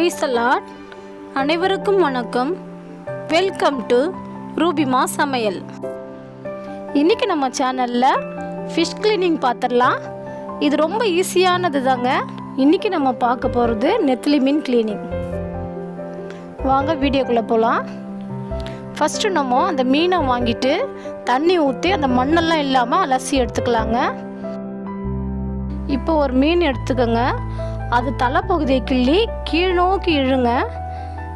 Price allot அனைவருக்கும் வணக்கம். Welcome to Rubima சமையல் இன்றைக்கி நம்ம சேனலில் ஃபிஷ் கிளீனிங் பார்த்துடலாம் இது ரொம்ப ஈஸியானது தாங்க. இன்றைக்கி நம்ம பார்க்க போகிறது நெத்திலி மீன் கிளீனிங் வாங்க வீடியோக்குள்ளே போகலாம் ஃபஸ்ட்டு நம்ம அந்த மீனை வாங்கிட்டு தண்ணி ஊற்றி அந்த மண்ணெல்லாம் இல்லாமல் அலசி எடுத்துக்கலாங்க. இப்போ ஒரு மீன் எடுத்துக்கோங்க. அது தலைப்பகுதியை கிள்ளி கீழ் நோக்கி இழுங்க.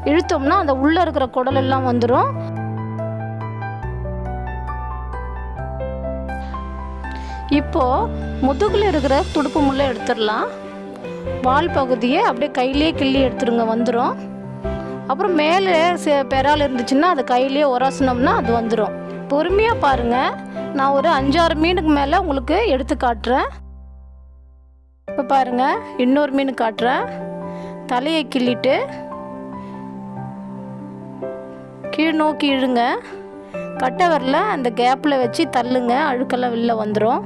இழுத்தோம்னா அந்த உள்ளே இருக்கிற குடல் எல்லாம் வந்துடும் இப்போ முதுகில் இருக்கிற துடுப்பு முள்ளை எடுத்துடலாம். வால் பகுதியை அப்படியே கையிலேயே கிள்ளி எடுத்துருங்க வந்துடும் அப்புறம் மேலே சே- பெறால் இருந்துச்சுன்னா அதை கையிலேயே உரசனோம்னா அது வந்துடும் பொறுமையாக பாருங்கள் நான் ஒரு அஞ்சாறு மீனுக்கு மேலே உங்களுக்கு எடுத்து காட்டுறேன். இப்போ பாருங்கள் இன்னொரு மீன் காட்டுறேன். தலையை கிள்ளிட்டு கீழ் நோக்கி இழுங்க. கட்டை வரல அந்த கேப்பில் வச்சு தள்ளுங்க அழுக்கெல்லாம் வெளில வந்துடும்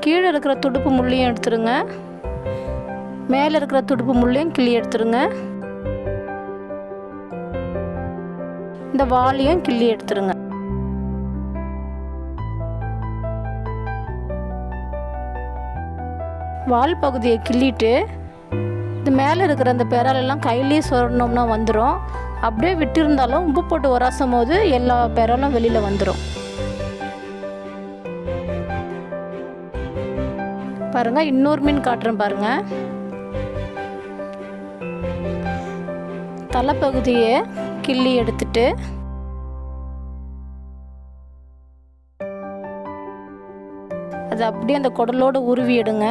கீழே இருக்கிற துடுப்பு முள்ளையும் எடுத்துருங்க. மேலே இருக்கிற துடுப்பு முள்ளையும் கிள்ளி எடுத்துருங்க. இந்த வாளியும் கிள்ளி எடுத்துருங்க. வால் பகுதியை கிள்ளிட்டு இது மேலே இருக்கிற அந்த பெறாலெல்லாம் கையிலேயே சொரணும்னா வந்துடும் அப்படியே விட்டிருந்தாலும் உப்பு போட்டு உரசும் போது எல்லா பெறாலும் வெளியில் வந்துடும் பாருங்கள் இன்னொரு மீன் காட்டுறேன் பாருங்கள் தலைப்பகுதியை கிள்ளி எடுத்துட்டு அது அப்படியே அந்த குடலோடு உருவி எடுங்க.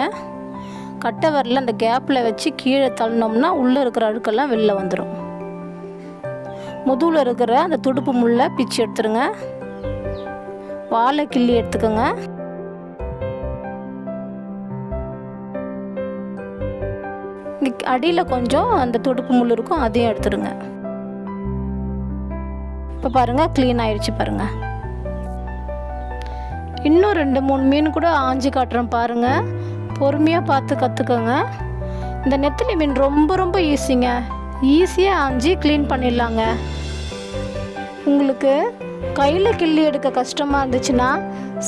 கட்டை வரல அந்த கேப்பில் வச்சு கீழே தள்ளினோம்னா உள்ளே இருக்கிற அழுக்கெல்லாம் வெளில வந்துடும் முதுகில் இருக்கிற அந்த துடுப்பு முள்ளை பிச்சு எடுத்துருங்க. வாழை கிள்ளி எடுத்துக்கோங்க. அடியில் கொஞ்சம் அந்த துடுப்பு முள் இருக்கும் அதையும் எடுத்துருங்க. இப்போ பாருங்கள் க்ளீன் ஆயிடுச்சு பாருங்கள் இன்னும் ரெண்டு மூணு மீன் கூட ஆஞ்சி காட்டுறேன் பாருங்கள் பொறுமையாக பார்த்து கற்றுக்கோங்க இந்த நெத்திலி மீன் ரொம்ப ரொம்ப ஈஸிங்க. ஈஸியாக ஆஞ்சி க்ளீன் பண்ணிடலாங்க. உங்களுக்கு கையில் கிள்ளி எடுக்க கஷ்டமாக இருந்துச்சுன்னா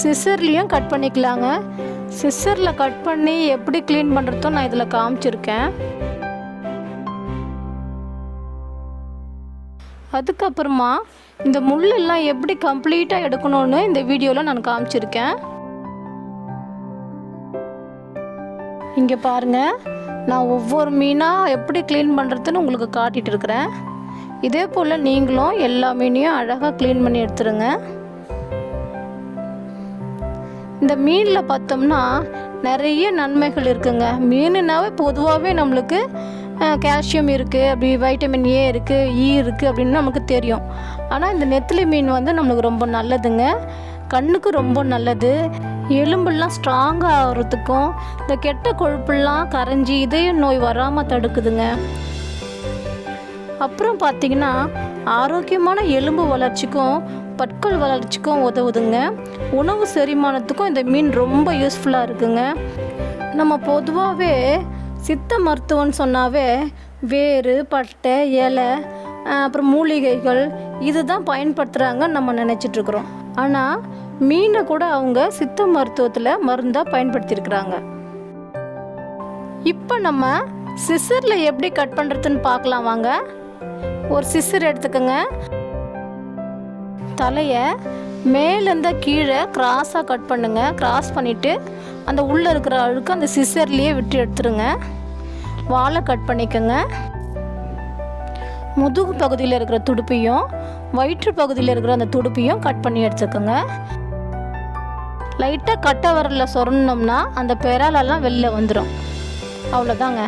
சிசர்லேயும் கட் பண்ணிக்கலாங்க. சிசரில் கட் பண்ணி எப்படி க்ளீன் பண்ணுறதோ நான் இதில் காமிச்சிருக்கேன். அதுக்கப்புறமா இந்த முள்ளெல்லாம் எப்படி கம்ப்ளீட்டாக எடுக்கணும்னு இந்த வீடியோவில் நான் காமிச்சிருக்கேன். இங்கே பாருங்க நான் ஒவ்வொரு மீனாக எப்படி க்ளீன் பண்ணுறதுன்னு உங்களுக்கு காட்டிகிட்டு இருக்கிறேன். இதே போல் நீங்களும் எல்லா மீனையும் அழகாக க்ளீன் பண்ணி எடுத்துருங்க. இந்த மீனில் பார்த்தோம்னா நிறைய நன்மைகள் இருக்குங்க. மீனுனாவே பொதுவாகவே நம்மளுக்கு கால்சியம் இருக்குது அப்படி வைட்டமின் ஏ இருக்குது ஈ e இருக்குது அப்படின்னு நமக்கு தெரியும். ஆனால் இந்த நெத்திலி மீன் வந்து நம்மளுக்கு ரொம்ப நல்லதுங்க. கண்ணுக்கு ரொம்ப நல்லது. எலும்பெல்லாம் ஸ்ட்ராங்காக ஆகிறதுக்கும் இந்த கெட்ட கொழுப்புலாம் கரைஞ்சி இதய நோய் வராமல் தடுக்குதுங்க. அப்புறம் பார்த்தீங்கன்னா ஆரோக்கியமான எலும்பு வளர்ச்சிக்கும் பற்கள் வளர்ச்சிக்கும் உதவுதுங்க. உணவு செரிமானத்துக்கும் இந்த மீன் ரொம்ப யூஸ்ஃபுல்லாக இருக்குங்க. நம்ம பொதுவாகவே சித்த மருத்துவம்னு சொன்னாவே வேறு பட்டை இலை அப்புறம் மூலிகைகள் இதுதான் பயன்படுத்துகிறாங்கன்னு நம்ம நினச்சிட்ருக்குறோம் ஆனால் மீனை கூட அவங்க சித்த மருத்துவத்தில் மருந்தாக பயன்படுத்தியிருக்கிறாங்க. இப்போ நம்ம சிசரில் எப்படி கட் பண்ணுறதுன்னு பார்க்கலாம் வாங்க. ஒரு சிசர் எடுத்துக்கோங்க. தலையை மேலேருந்து கீழே கிராஸாக கட் பண்ணுங்க. கிராஸ் பண்ணிவிட்டு அந்த உள்ளே இருக்கிற அழுக்கு அந்த சிசர்லேயே விட்டு எடுத்துருங்க. வாழை கட் பண்ணிக்கோங்க. முதுகு பகுதியில் இருக்கிற துடுப்பையும் வயிற்று பகுதியில் இருக்கிற அந்த துடுப்பையும் கட் பண்ணி எடுத்துக்கோங்க. லைட்டாக கட்டை வரலில் சொரணும்னா அந்த பெறாலெல்லாம் வெளில வந்துடும் அவ்வளோதாங்க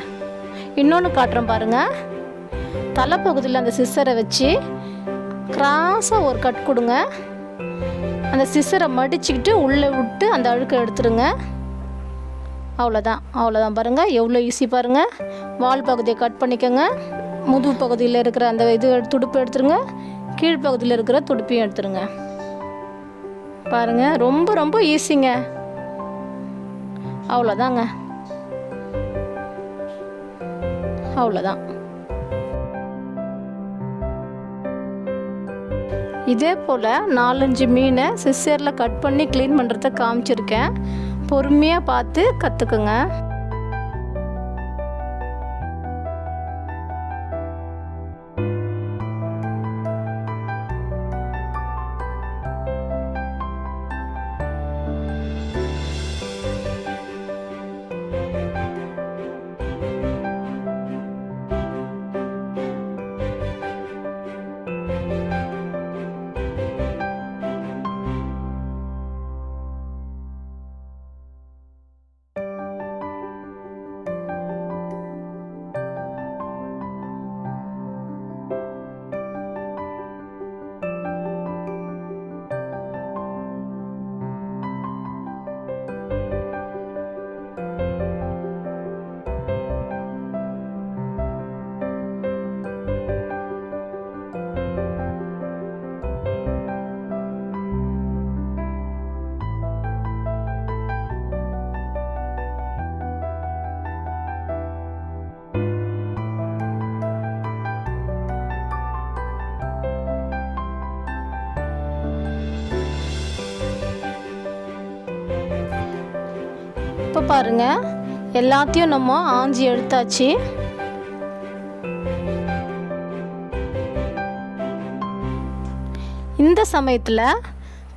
இன்னொன்று காட்டுறோம் பாருங்கள் தலைப்பகுதியில் அந்த சிசரை வச்சு கிராஸாக ஒரு கட் கொடுங்க. அந்த சிசரை மடிச்சுக்கிட்டு உள்ளே விட்டு அந்த அழுக்கை எடுத்துருங்க. அவ்வளோதான் அவ்வளோதான் பாருங்கள் எவ்வளோ ஈஸி பாருங்கள் வால் பகுதியை கட் பண்ணிக்கோங்க. முதுகு பகுதியில் இருக்கிற அந்த இது துடுப்பு எடுத்துருங்க. கீழ்ப்பகுதியில் இருக்கிற துடுப்பையும் எடுத்துருங்க. பாருங்கள் ரொம்ப ரொம்ப ஈஸிங்க அவ்வளோதாங்க. அவ்வளோதான். இதே போல் நாலஞ்சு மீனை சிஸ்ஸரில் கட் பண்ணி க்ளீன் பண்ணுறத காமிச்சிருக்கேன். பொறுமையாக பார்த்து கற்றுக்குங்க இப்போ பாருங்க. எல்லாத்தையும் நம்ம ஆஞ்சி எடுத்தாச்சு. இந்த சமயத்தில்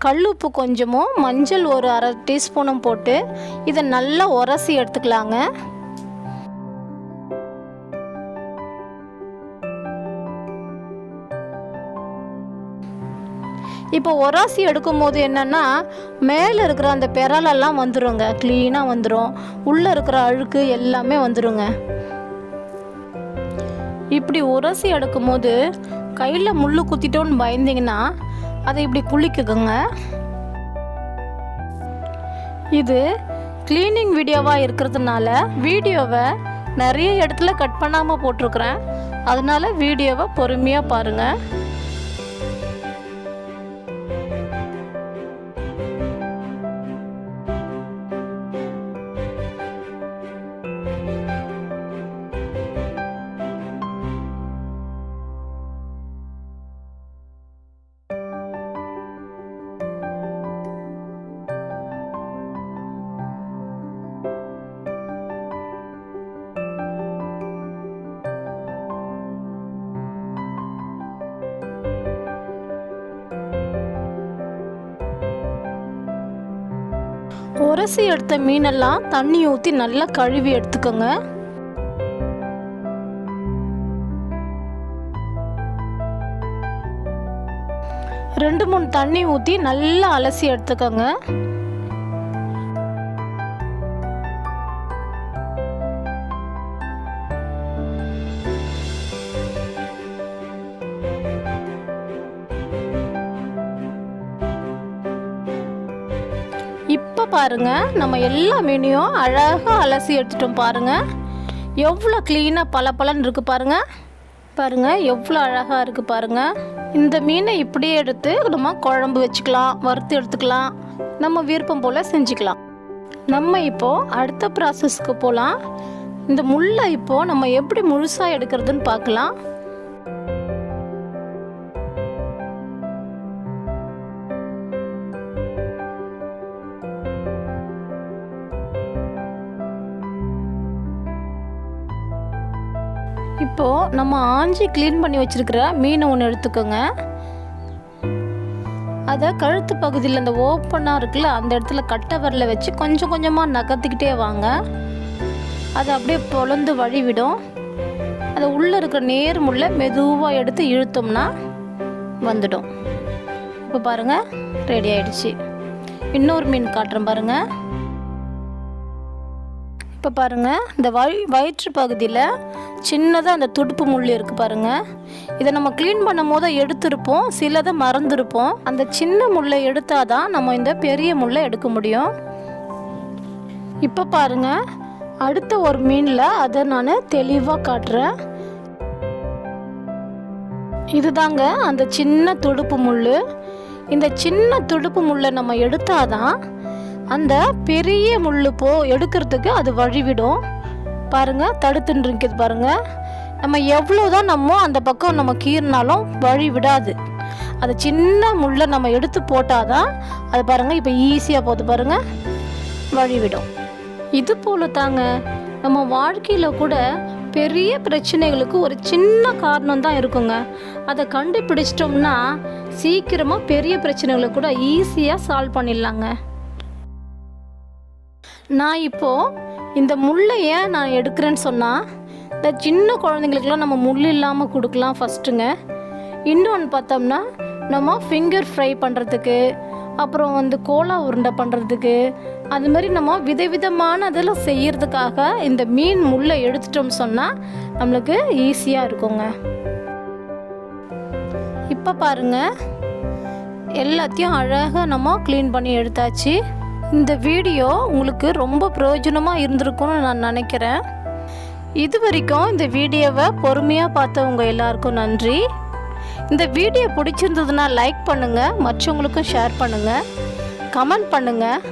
கல்லுப்பு கொஞ்சமும் மஞ்சள் ஒரு அரை டீஸ்பூனும் போட்டு இதை நல்லா உரசி எடுத்துக்கலாங்க. இப்போ ஒராசி எடுக்கும் போது மேலே இருக்கிற அந்த பெரலெல்லாம் வந்துருங்க. க்ளீனாக வந்துடும் உள்ளே இருக்கிற அழுக்கு எல்லாமே வந்துருங்க. இப்படி உரசி எடுக்கும் போது கையில் முள்ளு குத்திட்டோன்னு பயந்தீங்கன்னா அதை இப்படி குளிக்குங்க இது க்ளீனிங் வீடியோவாக இருக்கிறதுனால வீடியோவை நிறைய இடத்துல கட் பண்ணாமல் போட்டிருக்கிறேன். அதனால வீடியோவை பொறுமையாக பாருங்கள் உரசி எடுத்த மீனெல்லாம் தண்ணி ஊற்றி நல்லா கழுவி எடுத்துக்கோங்க. ரெண்டு மூணு தண்ணி ஊற்றி நல்லா அலசி எடுத்துக்கோங்க. பாருங்கள் பாருங்க. நம்ம எல்லா மீனையும் அழகாக அலசி எடுத்துட்டோம் பாருங்க. எவ்வளோ க்ளீனாக பல இருக்கு பாருங்க. பாருங்க எவ்வளோ அழகாக இருக்கு பாருங்க. இந்த மீனை இப்படியே எடுத்து நம்ம குழம்பு வச்சுக்கலாம் வறுத்து எடுத்துக்கலாம். நம்ம விருப்பம் போல் செஞ்சுக்கலாம். நம்ம இப்போது அடுத்த ப்ராசஸ்க்கு போகலாம் இந்த முள்ளை இப்போது நம்ம எப்படி முழுசாக எடுக்கிறதுன்னு பார்க்கலாம். இப்போது நம்ம ஆஞ்சி க்ளீன் பண்ணி வச்சுருக்கிற மீனை ஒன்று எடுத்துக்கோங்க. அதை கழுத்து பகுதியில் அந்த ஓப்பனாக இருக்குல்ல அந்த இடத்துல கட்டை வரல வச்சு கொஞ்சம் கொஞ்சமாக நகர்த்திக்கிட்டே வாங்க. அது அப்படியே பொழந்து வழிவிடும். அதை உள்ளே இருக்கிற நேர் முள்ள மெதுவாக எடுத்து இழுத்தோம்னா வந்துடும். இப்போ பாருங்கள் ரெடி ஆயிடுச்சு. இன்னொரு மீன் காட்டுறேன் பாருங்கள் இப்போ பாருங்கள் இந்த வயி வயிற்று பகுதியில் சின்னதாக அந்த துடுப்பு முள் இருக்குது பாருங்கள் இதை நம்ம க்ளீன் பண்ணும் போது எடுத்திருப்போம் சிலதை மறந்துருப்போம். அந்த சின்ன முள்ளை எடுத்தாதான் நம்ம இந்த பெரிய முள்ளை எடுக்க முடியும். இப்போ பாருங்க அடுத்த ஒரு மீனில் அதை நான் தெளிவாக காட்டுறேன். இதுதாங்க அந்த சின்ன துடுப்பு முள் இந்த சின்ன துடுப்பு முள்ளை நம்ம எடுத்தாதான் அந்த பெரிய முள் போ எடுக்கிறதுக்கு அது வழிவிடும். பாருங்க தடுத்துன்னு இருக்குது பாருங்க. நம்ம எவ்வளோ தான் நம்ம அந்த பக்கம் நம்ம கீறினாலும் வழி விடாது. அது சின்ன முள்ளை நம்ம எடுத்து போட்டால் தான் அது பாருங்கள் இப்போ ஈஸியாக போகுது பாருங்கள் வழி விடும் இது போல தாங்க நம்ம வாழ்க்கையில் கூட பெரிய பிரச்சனைகளுக்கு ஒரு சின்ன காரணம் தான் இருக்குங்க. அதை கண்டுபிடிச்சிட்டோம்னா சீக்கிரமாக பெரிய பிரச்சனைகளை கூட ஈஸியாக சால்வ் பண்ணிடலாங்க. நான் இப்போது இந்த முள்ளை ஏன் நான் எடுக்கிறேன்னு சொன்னால் இந்த சின்ன குழந்தைங்களுக்குலாம் நம்ம முள் இல்லாமல் கொடுக்கலாம் ஃபஸ்ட்டுங்க இன்னொன்று பார்த்தோம்னா நம்ம ஃபிங்கர் ஃப்ரை பண்ணுறதுக்கு அப்புறம் வந்து கோலா உருண்டை பண்ணுறதுக்கு அது மாதிரி நம்ம விதவிதமான அதில் செய்யறதுக்காக இந்த மீன் முள்ளை எடுத்துட்டோம்னு சொன்னால் நம்மளுக்கு ஈஸியாக இருக்குங்க. இப்போ பாருங்க எல்லாத்தையும் அழகாக நம்ம க்ளீன் பண்ணி எடுத்தாச்சு. இந்த வீடியோ உங்களுக்கு ரொம்ப பிரயோஜனமாக இருந்திருக்கும்னு நான் நினைக்கிறேன். இது வரைக்கும் இந்த வீடியோவை பொறுமையாக பார்த்தவங்க எல்லாருக்கும் நன்றி. இந்த வீடியோ பிடிச்சிருந்ததுன்னா லைக் பண்ணுங்கள் மற்றவங்களுக்கும் ஷேர் பண்ணுங்கள் கமெண்ட் பண்ணுங்கள்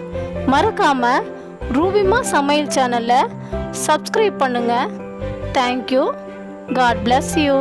மறக்காமல் ரூபிமா சமையல் சேனலை சப்ஸ்கிரைப் பண்ணுங்கள் தேங்க்யூ காட் பிளஸ் யூ